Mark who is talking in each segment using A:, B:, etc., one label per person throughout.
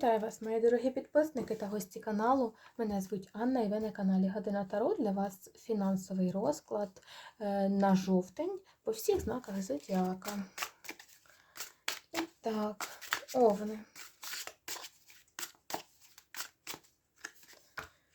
A: Вітаю вас, мої дорогі підписники та гості каналу. Мене звуть Анна і ви на каналі Година Таро. Для вас фінансовий розклад е, на жовтень по всіх знаках зодіака. І так, овни.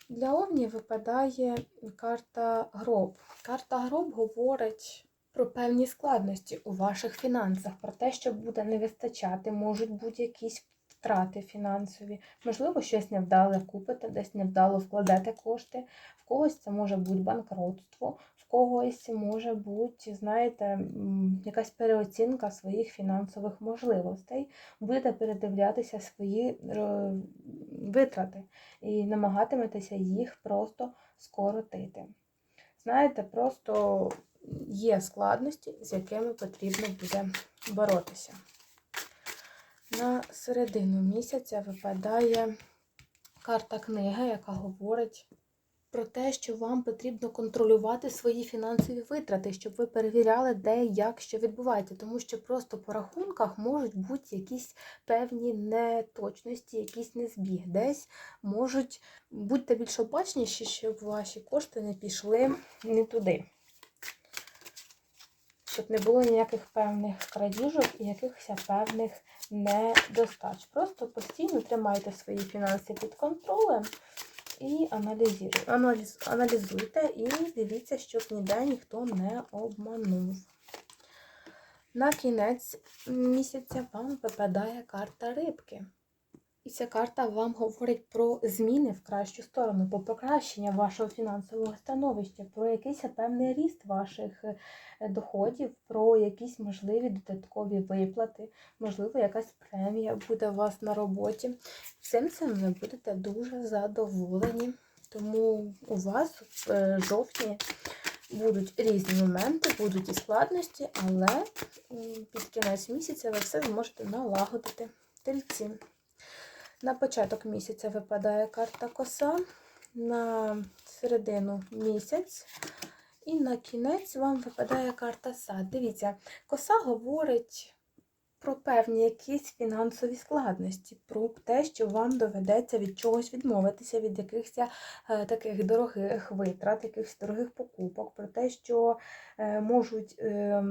A: Для овнів випадає карта гроб. Карта гроб говорить про певні складності у ваших фінансах, про те, що буде не вистачати, можуть бути якісь втрати фінансові, можливо, щось невдале купите, десь невдало вкладете кошти, в когось це може бути банкротство, в когось може бути, знаєте, якась переоцінка своїх фінансових можливостей. Будете передивлятися свої е, витрати і намагатиметеся їх просто скоротити. Знаєте, просто є складності, з якими потрібно буде боротися. На середину місяця випадає карта книги, яка говорить про те, що вам потрібно контролювати свої фінансові витрати, щоб ви перевіряли, де як що відбувається. Тому що просто по рахунках можуть бути якісь певні неточності, якісь незбіг. Десь можуть будьте більш обачніші, щоб ваші кошти не пішли не туди щоб не було ніяких певних крадіжок і якихось певних недостач. Просто постійно тримайте свої фінанси під контролем і аналізуйте, аналіз, аналізуйте і дивіться, щоб ніде ніхто не обманув. На кінець місяця вам випадає карта рибки. І ця карта вам говорить про зміни в кращу сторону, про покращення вашого фінансового становища, про якийсь певний ріст ваших е, доходів, про якісь можливі додаткові виплати, можливо, якась премія буде у вас на роботі. Всім цим ви будете дуже задоволені. Тому у вас в е, жовтні будуть різні моменти, будуть і складності, але під кінець місяця ви все зможете налагодити тельці. На початок місяця випадає карта коса, на середину місяць, і на кінець вам випадає карта сад. Дивіться, коса говорить про певні якісь фінансові складності, про те, що вам доведеться від чогось відмовитися, від якихось е, таких дорогих витрат, якихось дорогих покупок, про те, що е, можуть е,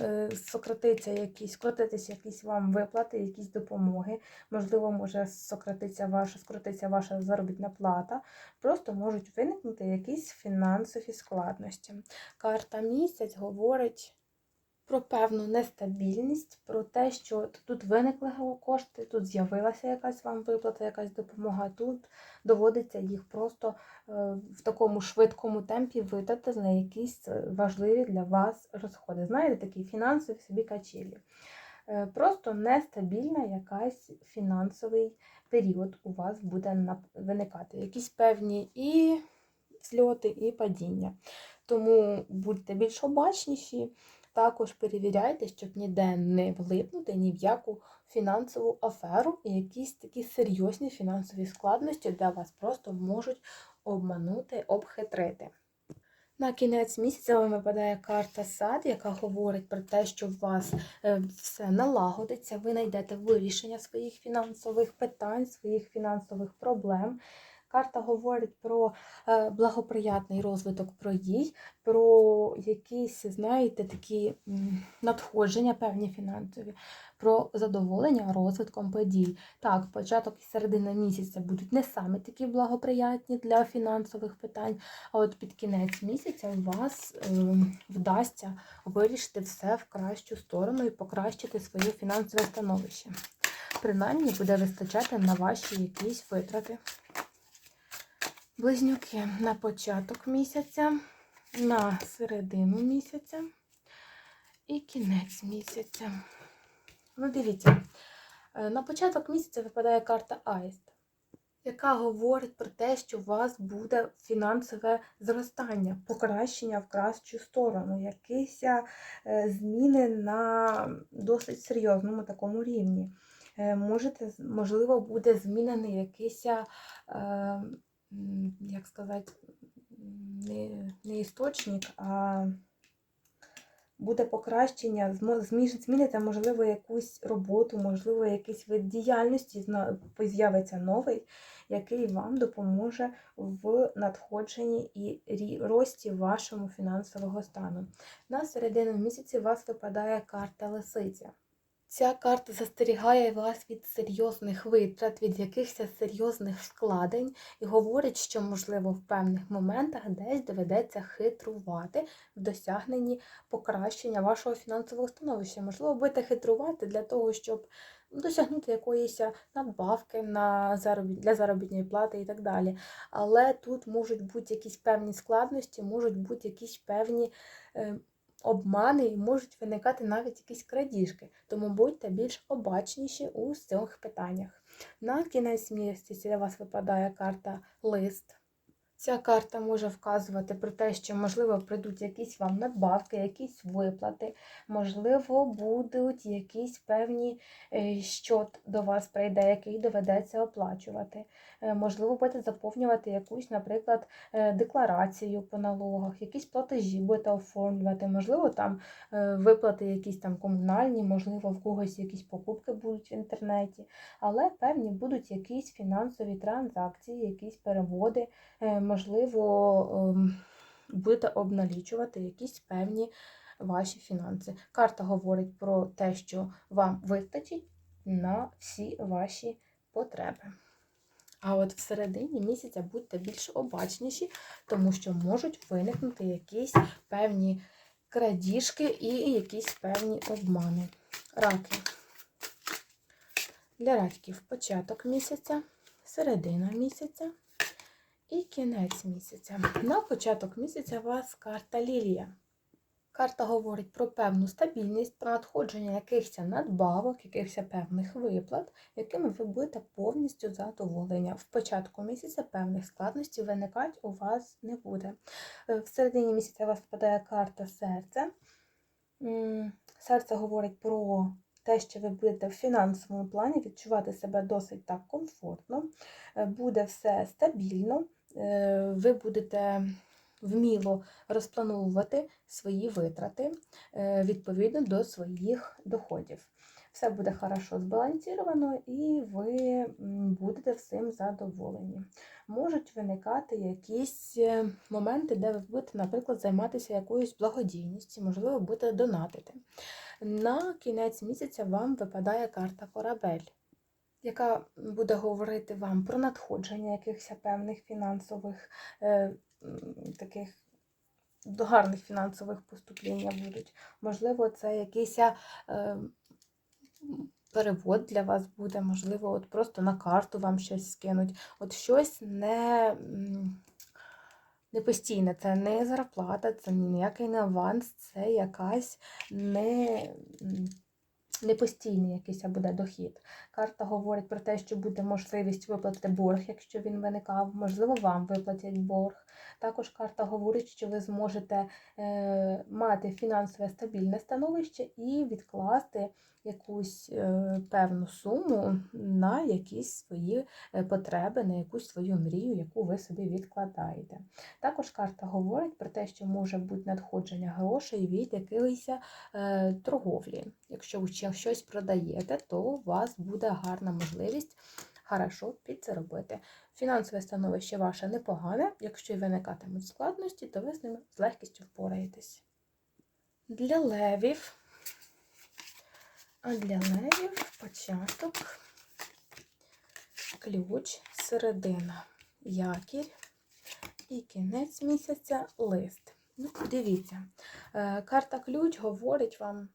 A: е, сократитися якісь, скоротитися якісь вам виплати, якісь допомоги. Можливо, може сократитися ваша, скоротитися ваша заробітна плата. Просто можуть виникнути якісь фінансові складності. Карта місяць говорить про певну нестабільність, про те, що тут виникли кошти, тут з'явилася якась вам виплата, якась допомога. Тут доводиться їх просто е, в такому швидкому темпі видати на якісь важливі для вас розходи. Знаєте, такі фінансові собі качелі. Е, просто нестабільна якась фінансовий період у вас буде виникати. Якісь певні і зльоти, і падіння. Тому будьте більш обачніші. Також перевіряйте, щоб ніде не влипнути ні в яку фінансову аферу і якісь такі серйозні фінансові складності, де вас просто можуть обманути, обхитрити. На кінець місяця вам випадає карта сад, яка говорить про те, що у вас е, все налагодиться, ви знайдете вирішення своїх фінансових питань, своїх фінансових проблем. Карта говорить про е, благоприятний розвиток подій, про якісь, знаєте, такі надходження, певні фінансові, про задоволення розвитком подій. Так, початок і середина місяця будуть не саме такі благоприятні для фінансових питань, а от під кінець місяця у вас ем, вдасться вирішити все в кращу сторону і покращити своє фінансове становище. Принаймні буде вистачати на ваші якісь витрати. Близнюки на початок місяця, на середину місяця і кінець місяця. Ну, дивіться, е, на початок місяця випадає карта Аїст, яка говорить про те, що у вас буде фінансове зростання, покращення в кращу сторону, якісь е, зміни на досить серйозному такому рівні. Е, можете, Можливо, буде змінений якийсь як сказати, не не істочник, а буде покращення, зміните, можливо, якусь роботу, можливо, якийсь вид діяльності, з'явиться новий, який вам допоможе в надходженні і рості вашому фінансового стану. На середину місяці у вас випадає карта лисиця. Ця карта застерігає вас від серйозних витрат, від якихось серйозних складень, і говорить, що, можливо, в певних моментах десь доведеться хитрувати в досягненні покращення вашого фінансового становища. Можливо, будете хитрувати для того, щоб досягнути якоїсь надбавки на заробіт... для заробітної плати і так далі. Але тут можуть бути якісь певні складності, можуть бути якісь певні. Обмани і можуть виникати навіть якісь крадіжки, тому будьте більш обачніші у цих питаннях. На кінець місяця для вас випадає карта лист. Ця карта може вказувати про те, що, можливо, прийдуть якісь вам надбавки, якісь виплати, можливо, будуть якісь певні е, щот до вас прийде, який доведеться оплачувати. Е, Можливо, будете заповнювати якусь, наприклад, е, декларацію по налогах, якісь платежі будете оформлювати, можливо, там виплати якісь там комунальні, можливо, в когось якісь покупки будуть в інтернеті, але певні будуть якісь фінансові транзакції, якісь переводи, можливо, ем, будете обналічувати якісь певні ваші фінанси. Карта говорить про те, що вам вистачить на всі ваші потреби. А от всередині місяця будьте більш обачніші, тому що можуть виникнути якісь певні крадіжки і якісь певні обмани. Раки. Для раків початок місяця, середина місяця і кінець місяця. На початок місяця у вас карта Лілія. Карта говорить про певну стабільність, про надходження якихось надбавок, якихось певних виплат, якими ви будете повністю задоволені. В початку місяця певних складностей виникати у вас не буде. Е, В середині місяця у вас впадає карта серця. Серце говорить про те, що ви будете в фінансовому плані відчувати себе досить так комфортно, Е, буде все стабільно, ви будете вміло розплановувати свої витрати е, відповідно до своїх доходів. Все буде хорошо збалансовано і ви будете всім задоволені. Можуть виникати якісь е, моменти, де ви будете, наприклад, займатися якоюсь благодійністю, можливо, будете донатити. На кінець місяця вам випадає карта корабель, яка буде говорити вам про надходження якихось певних фінансових е, таких гарних фінансових поступлення будуть. Можливо, це якийсь е, перевод для вас буде, можливо, от просто на карту вам щось скинуть. От щось не, не постійне, це не зарплата, це ніякий не аванс, це якась не. Непостійний якийсь буде дохід. Карта говорить про те, що буде можливість виплатити борг, якщо він виникав, можливо, вам виплатять борг. Також карта говорить, що ви зможете е, мати фінансове стабільне становище і відкласти якусь е, певну суму на якісь свої е, потреби, на якусь свою мрію, яку ви собі відкладаєте. Також карта говорить про те, що може бути надходження грошей від якоїсь е, торговлі. Якщо ви щось продаєте, то у вас буде гарна можливість хорошо підзаробити. Фінансове становище ваше непогане. Якщо виникатимуть складності, то ви з ними з легкістю впораєтесь. Для левів. А для левів початок, ключ, середина, якір і кінець місяця лист. Ну, дивіться, е, карта ключ говорить вам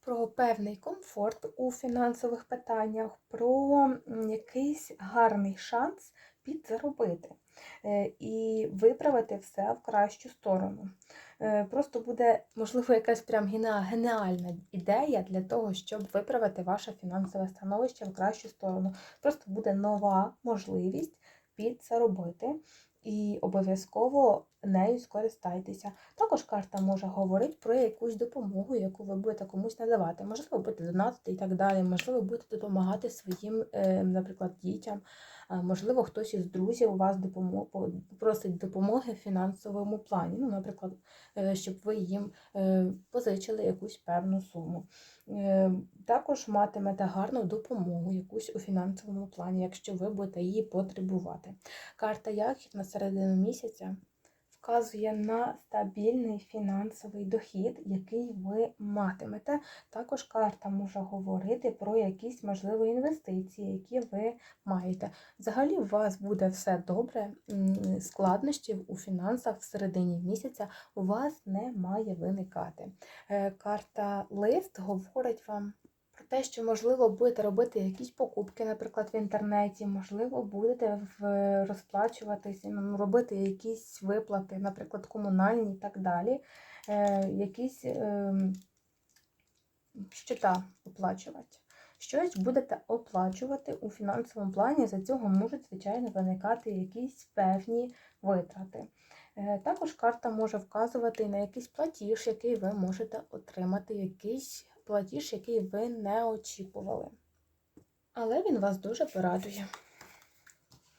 A: про певний комфорт у фінансових питаннях, про якийсь гарний шанс підзаробити е, і виправити все в кращу сторону. Е, Просто буде, можливо, якась прям геніальна ідея для того, щоб виправити ваше фінансове становище в кращу сторону. Просто буде нова можливість підзаробити. І обов'язково нею скористайтеся. Також карта може говорити про якусь допомогу, яку ви будете комусь надавати. Можливо, будете донатити і так далі, можливо, будете допомагати своїм, е, наприклад, дітям Можливо, хтось із друзів у вас допомо- просить допомоги в фінансовому плані. Ну, наприклад, е, щоб ви їм е, позичили якусь певну суму. Е, Також матимете гарну допомогу якусь у фінансовому плані, якщо ви будете її потребувати. Карта Яхід на середину місяця вказує на стабільний фінансовий дохід, який ви матимете. Також карта може говорити про якісь можливі інвестиції, які ви маєте. Взагалі, у вас буде все добре, складнощів у фінансах в середині місяця у вас не має виникати. Е, Карта лист говорить вам. Те, що можливо будете робити якісь покупки, наприклад, в інтернеті, можливо, будете в розплачуватись, ну, робити якісь виплати, наприклад, комунальні і так далі, е, якісь е, щита оплачувати. Щось будете оплачувати у фінансовому плані, за цього можуть, звичайно, виникати якісь певні витрати. Е, Також карта може вказувати на якийсь платіж, який ви можете отримати, якийсь платіж, який ви не очікували. Але він вас дуже порадує.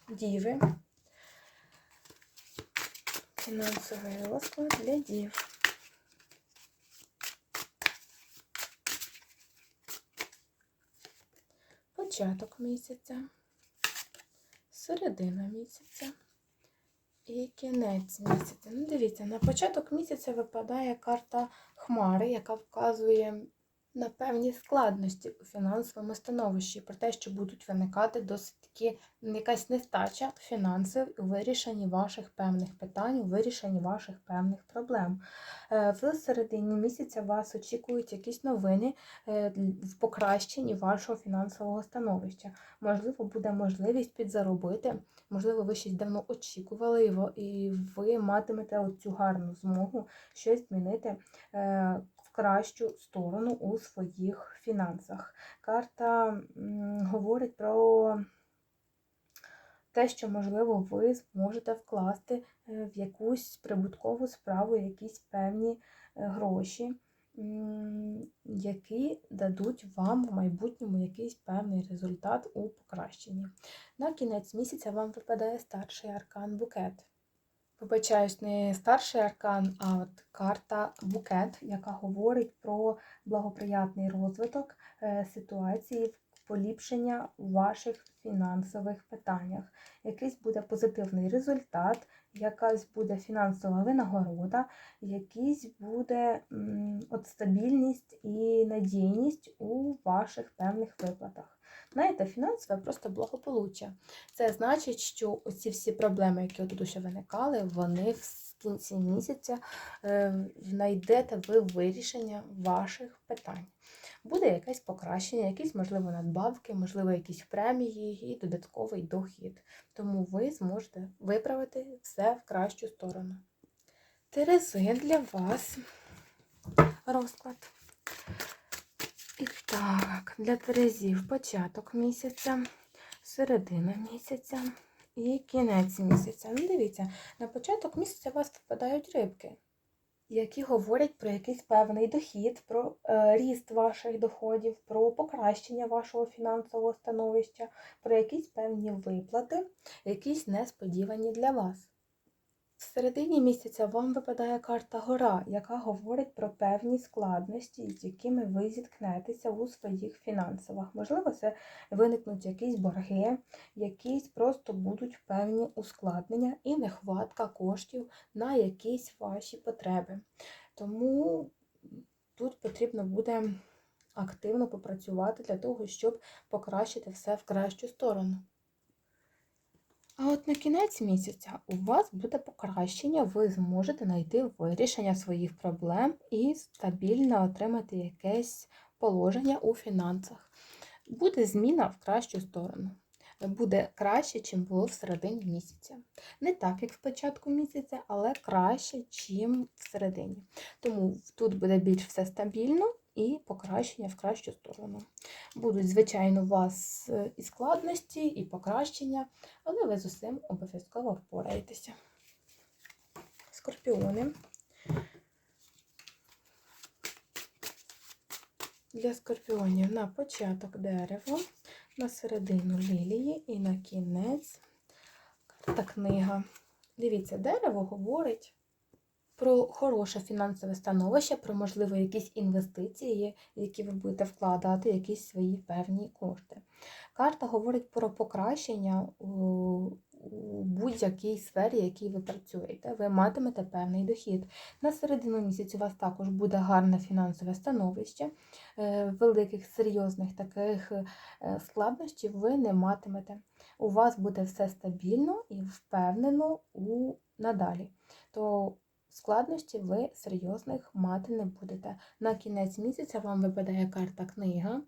A: Діви. Фінансовий розклад для дів. Початок місяця, середина місяця і кінець місяця. Ну, дивіться, на початок місяця випадає карта Хмари, яка вказує на певні складності у фінансовому становищі, про те, що будуть виникати досить таки якась нестача фінансів у вирішенні ваших певних питань, у вирішенні ваших певних проблем. Е, В середині місяця вас очікують якісь новини е, в покращенні вашого фінансового становища. Можливо, буде можливість підзаробити, можливо, ви щось давно очікували, ви- і ви матимете оцю гарну змогу щось змінити е, кращу сторону у своїх фінансах. Карта говорить про те, що, можливо, ви зможете вкласти е, в якусь прибуткову справу, якісь певні е, гроші, які дадуть вам в майбутньому якийсь певний результат у покращенні. На кінець місяця вам випадає старший аркан букет. Вибачаюсь, не старший аркан, а от карта букет, яка говорить про благоприятний розвиток е, ситуації поліпшення у ваших фінансових питаннях. Якийсь буде позитивний результат, якась буде фінансова винагорода, якийсь буде от стабільність і надійність у ваших певних виплатах. Знаєте, фінансове просто благополуччя. Це значить, що оці всі проблеми, які тут ще виникали, вони в кінці місяця е, знайдете ви вирішення ваших питань. Буде якесь покращення, якісь, можливо, надбавки, можливо, якісь премії і додатковий дохід. Тому ви зможете виправити все в кращу сторону. Терези для вас розклад. І так, для Терезів початок місяця, середина місяця і кінець місяця. Ну, дивіться, на початок місяця у вас випадають рибки, які говорять про якийсь певний дохід, про е, ріст ваших доходів, про покращення вашого фінансового становища, про якісь певні виплати, якісь несподівані для вас. В середині місяця вам випадає карта Гора, яка говорить про певні складності, з якими ви зіткнетеся у своїх фінансових. Можливо, це виникнуть якісь борги, якісь просто будуть певні ускладнення і нехватка коштів на якісь ваші потреби. Тому тут потрібно буде активно попрацювати для того, щоб покращити все в кращу сторону. А от на кінець місяця у вас буде покращення, ви зможете знайти вирішення своїх проблем і стабільно отримати якесь положення у фінансах. Буде зміна в кращу сторону. Буде краще, чим було в середині місяця. Не так, як в початку місяця, але краще, чим в середині. Тому тут буде більш все стабільно і покращення в кращу сторону. Будуть, звичайно, у вас е, і складності, і покращення, але ви з усім обов'язково впораєтеся. Скорпіони. Для скорпіонів на початок дерево, на середину лілії і на кінець карта книга. Дивіться, дерево говорить про хороше фінансове становище, про, можливо, якісь інвестиції, які ви будете вкладати якісь свої певні кошти. Карта говорить про покращення у, у будь-якій сфері, в якій ви працюєте. Ви матимете певний дохід. На середину місяця у вас також буде гарне фінансове становище. Е, Великих серйозних таких е, складнощів ви не матимете. У вас буде все стабільно і впевнено у надалі. То складнощів ви серйозних мати не будете. На кінець місяця вам випадає карта книга,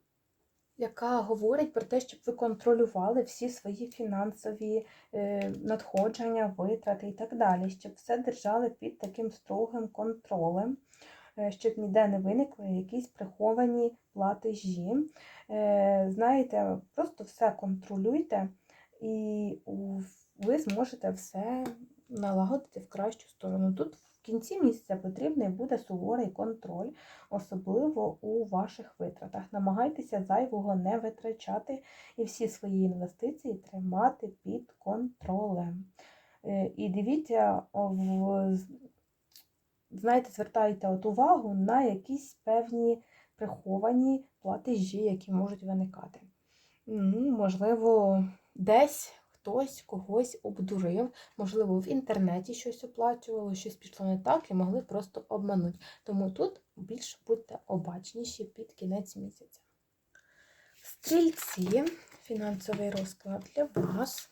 A: яка говорить про те, щоб ви контролювали всі свої фінансові е, надходження, витрати і так далі, щоб все держали під таким строгим контролем. е, Щоб ніде не виникли якісь приховані платежі. Е, Знаєте, просто все контролюйте, і ви зможете все налагодити в кращу сторону. Тут кінці місяця потрібний буде суворий контроль, особливо у ваших витратах. Намагайтеся зайвого не витрачати і всі свої інвестиції тримати під контролем. Е, І дивіться, знаєте, звертайте от увагу на якісь певні приховані платежі, які можуть виникати. Ну, можливо, десь хтось когось обдурив, можливо, в інтернеті щось оплачувало, щось пішло не так і могли просто обманути. Тому тут більш будьте обачніші під кінець місяця. Стрільці, фінансовий розклад для вас.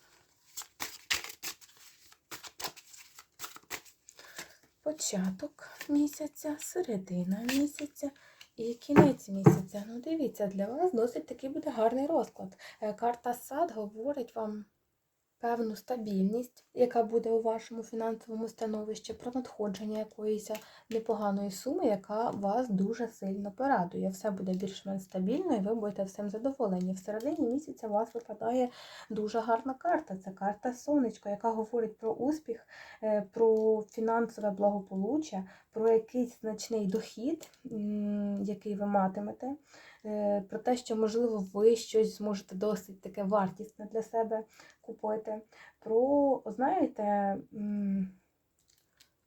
A: Початок місяця, середина місяця і кінець місяця. Ну, дивіться, для вас досить такий буде гарний розклад. Е, Карта сад говорить вам певну стабільність, яка буде у вашому фінансовому становищі, про надходження якоїсь непоганої суми, яка вас дуже сильно порадує. Все буде більш-менш стабільно, і ви будете всім задоволені. В середині місяця у вас випадає дуже гарна карта. Це карта сонечко, яка говорить про успіх, е, про фінансове благополуччя, про якийсь значний дохід, який ви матимете. Е, Про те, що, можливо, ви щось зможете досить таке вартісне для себе купити. Про, знаєте,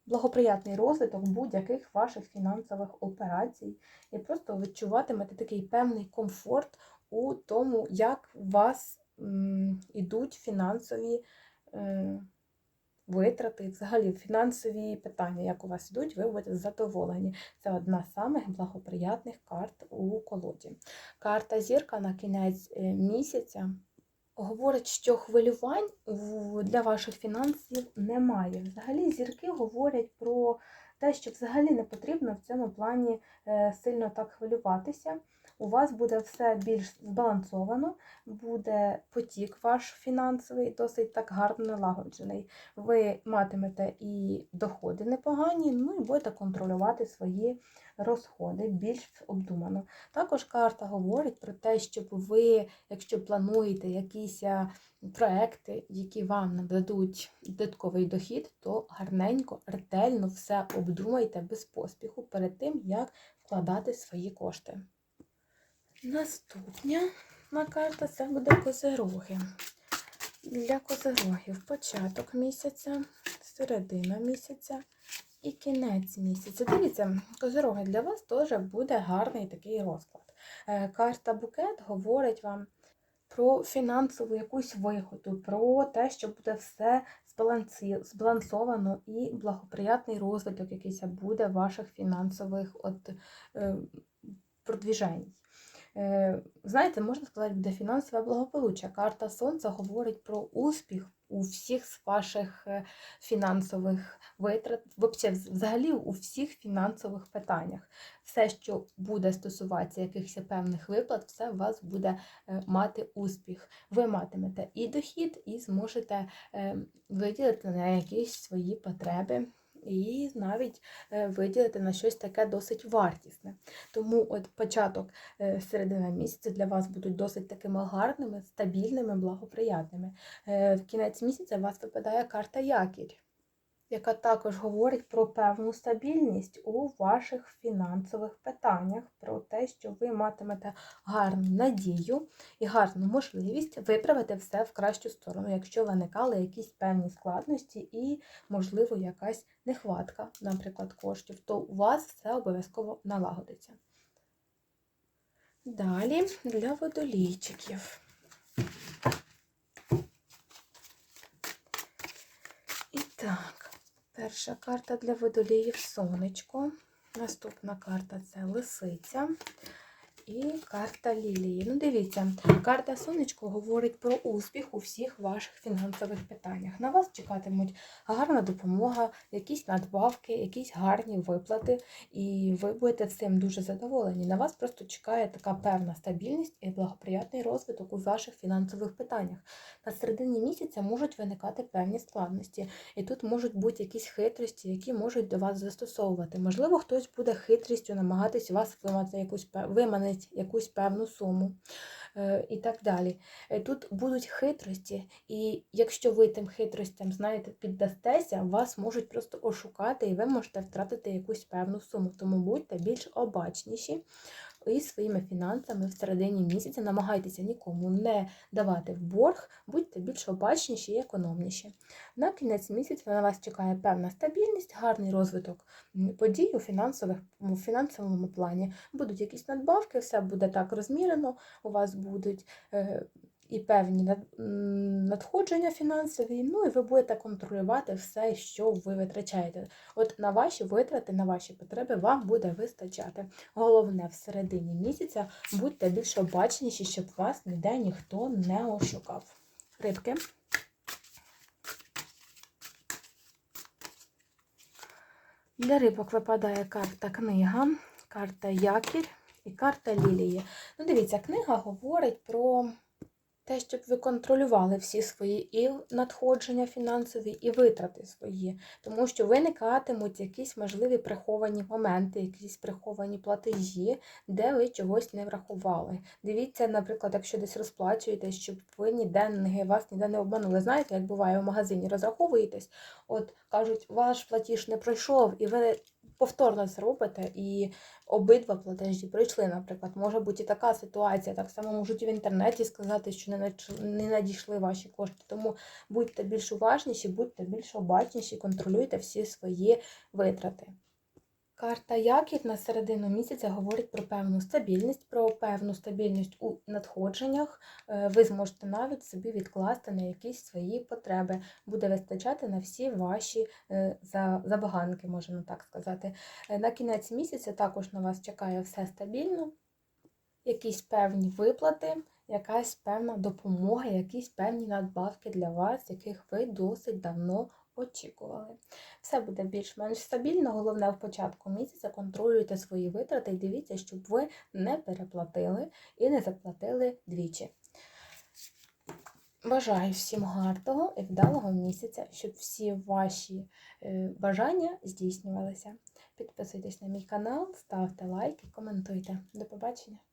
A: благоприятний розвиток будь-яких ваших фінансових операцій. І просто відчуватимете такий певний комфорт у тому, як у вас м, ідуть фінансові е, витрати, взагалі фінансові питання, як у вас ідуть, ви будете задоволені. Це одна з самих благоприятних карт у колоді. Карта зірка на кінець е, місяця говорить, що хвилювань для ваших фінансів немає. Взагалі зірки говорять про те, що взагалі не потрібно в цьому плані е, сильно так хвилюватися. У вас буде все більш збалансовано, буде потік ваш фінансовий, досить так гарно налагоджений. Ви матимете і доходи непогані, ну і будете контролювати свої розходи більш обдумано. Також карта говорить про те, щоб ви, якщо плануєте якісь проекти, які вам нададуть додатковий дохід, то гарненько, ретельно все обдумайте без поспіху перед тим, як вкладати свої кошти. Наступня на карта це буде козероги. Для козерогів початок місяця, середина місяця і кінець місяця. Дивіться, козероги для вас теж буде гарний такий розклад. Е, Карта букет говорить вам про фінансову якусь вигоду, про те, що буде все збалансовано і благоприятний розвиток якийсь буде ваших фінансових от, е, продвіжень. Е, Знаєте, можна сказати, буде фінансове благополуччя. Карта Сонця говорить про успіх у всіх з ваших е, фінансових витрат, взагалі у всіх фінансових питаннях. Все, що буде стосуватися якихось певних виплат, все у вас буде е, мати успіх. Ви матимете і дохід, і зможете виділити на якісь свої потреби. І навіть е, виділити на щось таке досить вартісне. Тому от початок е, середина місяця для вас будуть досить такими гарними, стабільними, благоприятними. Е, В кінець місяця у вас випадає карта якір. Яка також говорить про певну стабільність у ваших фінансових питаннях, про те, що ви матимете гарну надію і гарну можливість виправити все в кращу сторону, якщо виникали якісь певні складності і, можливо, якась нехватка, наприклад, коштів, то у вас все обов'язково налагодиться. Далі для водолійчиків. І так, перша карта для водоліїв сонечко. Наступна карта це лисиця. І карта лілії. Ну, дивіться, карта сонечко говорить про успіх у всіх ваших фінансових питаннях. На вас чекатимуть гарна допомога, якісь надбавки, якісь гарні виплати, і ви будете цим дуже задоволені. На вас просто чекає така певна стабільність і благоприятний розвиток у ваших фінансових питаннях. На середині місяця можуть виникати певні складності, і тут можуть бути якісь хитрості, які можуть до вас застосовувати. Можливо, хтось буде хитрістю намагатись вас виманити якусь пе- виманити якусь певну суму е, і так далі. Е, Тут будуть хитрості, і якщо ви тим хитростям, знаєте, піддастеся, вас можуть просто ошукати, і ви можете втратити якусь певну суму. Тому будьте більш обачніші і своїми фінансами в середині місяця намагайтеся нікому не давати в борг, будьте більш обачніші і економніші. На кінець місяця на вас чекає певна стабільність, гарний розвиток подій у фінансових у фінансовому плані. Будуть якісь надбавки, все буде так розмірено. У вас будуть е, і певні надходження фінансові, ну і ви будете контролювати все, що ви витрачаєте. От на ваші витрати, на ваші потреби вам буде вистачати. Головне, в середині місяця будьте більш обачніші, щоб вас ніде ніхто не ошукав. Рибки. Для рибок випадає карта книга, карта якір і карта лілії. Ну, дивіться, книга говорить про те, щоб ви контролювали всі свої і надходження фінансові, і витрати свої, тому що виникатимуть якісь можливі приховані моменти, якісь приховані платежі, де ви чогось не врахували. Дивіться, наприклад, якщо десь розплачуєтесь, щоб ви ніде не вас ніде не обманули. Знаєте, як буває в магазині, розраховуєтесь, от кажуть, ваш платіж не пройшов, і ви повторно зробите, і обидва платежі пройшли, наприклад. Може бути і така ситуація. Так само можуть і в інтернеті сказати, що не надійшли ваші кошти. Тому будьте більш уважніші, будьте більш обачніші, контролюйте всі свої витрати. Карта Якір на середину місяця говорить про певну стабільність, про певну стабільність у надходженнях. Е, Ви зможете навіть собі відкласти на якісь свої потреби. Буде вистачати на всі ваші е, забаганки, можна так сказати. Е, На кінець місяця також на вас чекає все стабільно, якісь певні виплати, якась певна допомога, якісь певні надбавки для вас, яких ви досить давно очікували. Все буде більш-менш стабільно. Головне, в початку місяця контролюйте свої витрати і дивіться, щоб ви не переплатили і не заплатили двічі. Бажаю всім гарного і вдалого місяця, щоб всі ваші е, бажання здійснювалися. Підписуйтесь на мій канал, ставте лайки, коментуйте. До побачення!